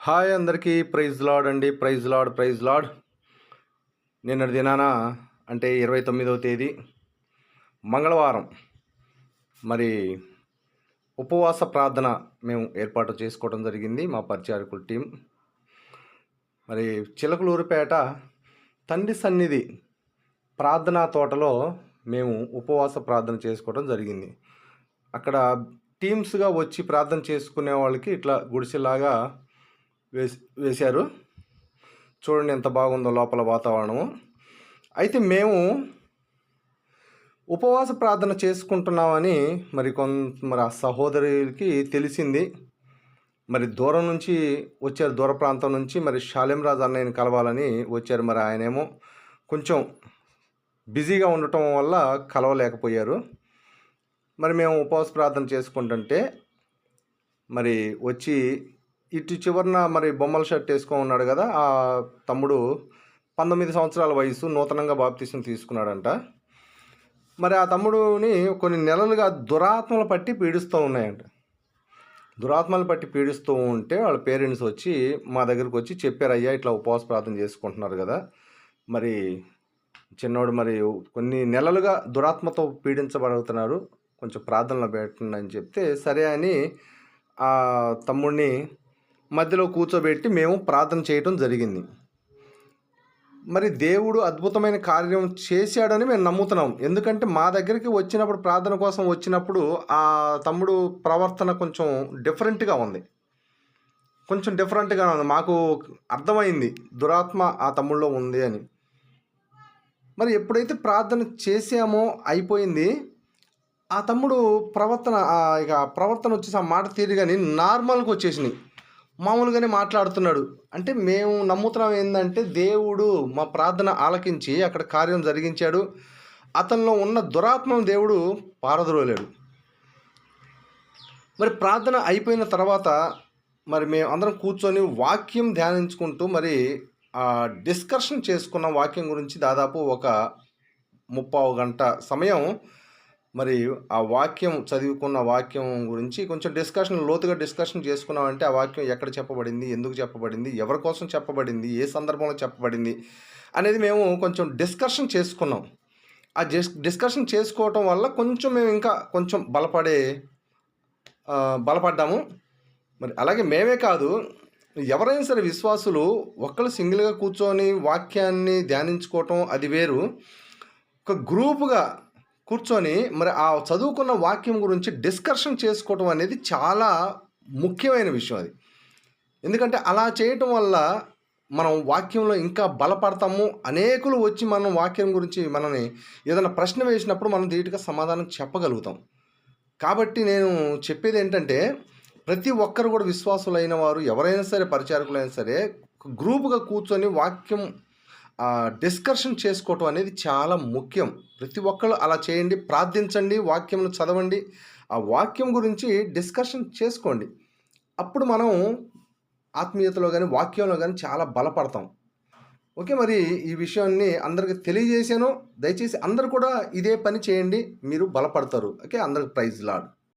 Hi అందరికీ praise lord అండి praise lord praise lord. నిన్నటి దినాన అంటే ఇరవై తొమ్మిదవ తేదీ మంగళవారం. మరి ఉపవాస ప్రార్థన మేము ఏర్పాటు చేసుకోవడం జరిగింది మా పరిచారకుల టీం. మరి చిలకలూరుపేట తండ్రి సన్నిధి ప్రార్థనా తోటలో మేము ఉపవాస ప్రార్థన చేసుకోవడం జరిగింది. అక్కడ టీమ్స్గా వచ్చి ప్రార్థన చేసుకునే వాళ్ళకి ఇట్లా గుడిసెలాగా వేసి వేశారు. చూడండి ఎంత బాగుందో లోపల వాతావరణము. అయితే మేము ఉపవాస ప్రార్థన చేసుకుంటున్నామని మరి కొంత మరి ఆ సహోదరికి తెలిసింది. మరి దూరం నుంచి వచ్చారు దూర ప్రాంతం నుంచి మరి శాలెం రాజు అన్నయ్యని కలవాలని వచ్చారు మరి ఆయనేమో. కొంచెం బిజీగా ఉండటం వల్ల కలవలేకపోయారు. మరి మేము ఉపవాస ప్రార్థన చేసుకుంటుంటే మరి వచ్చి ఇటు చివరన మరి బొమ్మల షర్ట్ వేసుకొని ఉన్నాడు కదా ఆ తమ్ముడు పంతొమ్మిది సంవత్సరాల వయసు నూతనంగా బాప్తీసం తీసుకున్నాడంట. మరి ఆ తమ్ముడుని కొన్ని నెలలుగా దురాత్మలు పట్టి పీడిస్తూ ఉన్నాయంట. దురాత్మలు పట్టి పీడిస్తూ ఉంటే వాళ్ళ పేరెంట్స్ వచ్చి మా దగ్గరకు వచ్చి చెప్పారు అయ్యా ఇట్లా ఉపవాస ప్రార్థన చేసుకుంటున్నారు కదా. మరి చిన్నోడు మరి కొన్ని నెలలుగా దురాత్మతో పీడించబడుతున్నారు కొంచెం ప్రార్థనలో పెట్టండి అని చెప్తే సరే అని ఆ తమ్ముడిని మధ్యలో కూర్చోబెట్టి మేము ప్రార్థన చేయటం జరిగింది. మరి దేవుడు అద్భుతమైన కార్యం చేశాడని మేము నమ్ముతున్నాం. ఎందుకంటే మా దగ్గరికి వచ్చినప్పుడు ప్రార్థన కోసం వచ్చినప్పుడు ఆ తమ్ముడు ప్రవర్తన కొంచెం డిఫరెంట్గా ఉంది. కొంచెం డిఫరెంట్గా ఉంది. మాకు అర్థమైంది దురాత్మ ఆ తమ్ముళ్ళలో ఉంది అని. మరి ఎప్పుడైతే ప్రార్థన చేసామో అయిపోయింది ఆ తమ్ముడు ప్రవర్తన ఇక ప్రవర్తన వచ్చేసి ఆ మాట తీరుగాని నార్మల్గా వచ్చేసినాయి. మామూలుగానే మాట్లాడుతున్నాడు. అంటే మేము నమ్ముతున్నాం ఏంటంటే దేవుడు మా ప్రార్థన ఆలకించి అక్కడ కార్యం జరిగించాడు. అతనిలో ఉన్న దురాత్మను దేవుడు పారద్రోలేడు మరి ప్రార్థన అయిపోయిన తర్వాత మరి మేము అందరం కూర్చొని వాక్యం ధ్యానించుకుంటూ మరి డిస్కషన్ చేసుకున్న వాక్యం గురించి దాదాపు ఒక ముప్పావు గంట సమయం మరి ఆ వాక్యం చదువుకున్న వాక్యం గురించి కొంచెం డిస్కషన్ లోతుగా డిస్కషన్ చేసుకున్నామంటే ఆ వాక్యం ఎక్కడ చెప్పబడింది ఎందుకు చెప్పబడింది ఎవరి కోసం చెప్పబడింది ఏ సందర్భంలో చెప్పబడింది అనేది మేము కొంచెం డిస్కషన్ చేసుకున్నాం. ఆ డిస్ డిస్కషన్ చేసుకోవటం వల్ల కొంచెం మేము ఇంకా కొంచెం బలపడే బలపడ్డాము. మరి అలాగే మేమే కాదు ఎవరైనా సరే విశ్వాసులు ఒక్కళ్ళు సింగిల్గా కూర్చొని వాక్యాన్ని ధ్యానించుకోవటం అది వేరు. ఒక గ్రూపుగా కూర్చొని మరి ఆ చదువుకున్న వాక్యం గురించి డిస్కషన్ చేసుకోవటం అనేది చాలా ముఖ్యమైన విషయం అది. ఎందుకంటే అలా చేయటం వల్ల మనం వాక్యంలో ఇంకా బలపడతాము. అనేకులు వచ్చి మనం వాక్యం గురించి మనని ఏదైనా ప్రశ్న వేసినప్పుడు మనం ధీటుగా సమాధానం చెప్పగలుగుతాం. కాబట్టి నేను చెప్పేది ఏంటంటే ప్రతి ఒక్కరు కూడా విశ్వాసులైన వారు ఎవరైనా సరే పరిచారకులైనా సరే గ్రూపుగా కూర్చొని వాక్యం డిస్కషన్ చేసుకోవటం అనేది చాలా ముఖ్యం. ప్రతి ఒక్కరు అలా చేయండి ప్రార్థించండి వాక్యంను చదవండి. ఆ వాక్యం గురించి డిస్కషన్ చేసుకోండి. అప్పుడు మనం ఆత్మీయతలో కానీ వాక్యంలో కానీ చాలా బలపడతాం. ఓకే మరి ఈ విషయాన్ని అందరికి తెలియజేశాను. దయచేసి అందరు కూడా ఇదే పని చేయండి. మీరు బలపడతారు. ఓకే అందరికి ప్రైజ్ లాడ్.